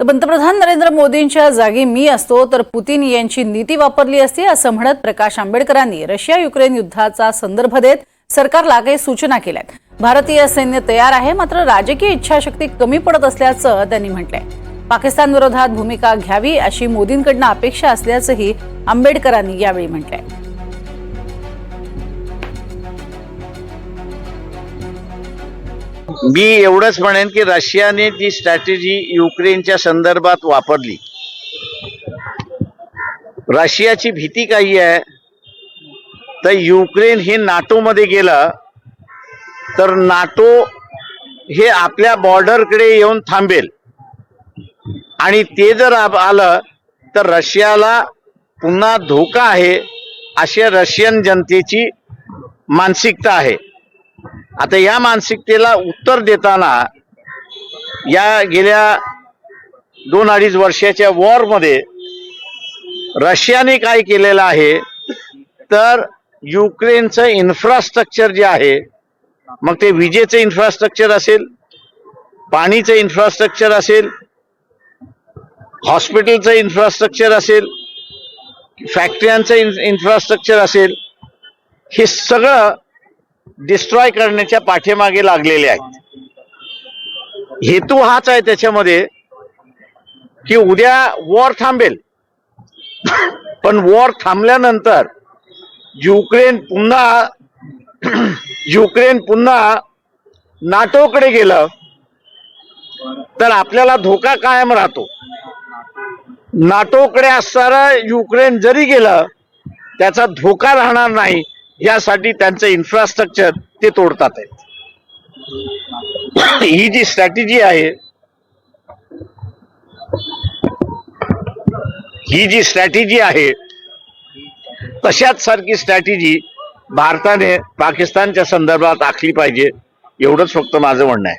तर पंतप्रधान नरेंद्र मोदींच्या जागी मी असतो तर पुतीन यांची नीती वापरली असती असं म्हणत प्रकाश आंबेडकरांनी रशिया युक्रेन युद्धाचा संदर्भ देत सरकारला काही सूचना केल्यात. भारतीय सैन्य तयार आहे मात्र राजकीय इच्छाशक्ती कमी पडत असल्याचं त्यांनी म्हटलंय. पाकिस्तान विरोधात भूमिका घ्यावी अशी मोदींकडनं अपेक्षा असल्याचंही आंबेडकरांनी यावेळी म्हटलंय. मी एवढंच म्हणेन की रशियाने जी स्ट्रॅटेजी युक्रेनच्या संदर्भात वापरली. रशियाची भीती काही आहे. तर युक्रेन हे नाटोमध्ये गेलं तर नाटो हे आपल्या बॉर्डरकडे येऊन थांबेल. आणि ते जर आलं तर रशियाला पुन्हा धोका आहे अशी रशियन जनतेची मानसिकता आहे. आता या मानसिकतेला उत्तर देताना या गेल्या दोन अडीच वर्षाच्या वॉरमध्ये रशियाने काय केलेलं आहे तर युक्रेनचं इन्फ्रास्ट्रक्चर जे आहे मग ते विजेचं इन्फ्रास्ट्रक्चर असेल पाणीचं इन्फ्रास्ट्रक्चर असेल हॉस्पिटलचं इन्फ्रास्ट्रक्चर असेल फॅक्टऱ्यांचं इन्फ्रास्ट्रक्चर असेल हे सगळं डिस्ट्रॉय करण्याच्या पाठीमागे लागलेले आहेत. हेतू हाच आहे त्याच्यामध्ये की उद्या वॉर थांबेल. पण वॉर थांबल्यानंतर युक्रेन पुन्हा युक्रेन पुन्हा नाटोकडे गेलं तर आपल्याला धोका कायम राहतो. नाटोकडे असणारा युक्रेन जरी गेलं त्याचा धोका राहणार नाही. यासाठी त्यांचं इन्फ्रास्ट्रक्चर ते तोडतात. आहेत ही जी स्ट्रॅटेजी आहे ही जी स्ट्रॅटेजी आहे तशाच सारखी स्ट्रॅटेजी भारताने पाकिस्तानच्या संदर्भात आखली पाहिजे एवढंच फक्त माझं म्हणणं आहे.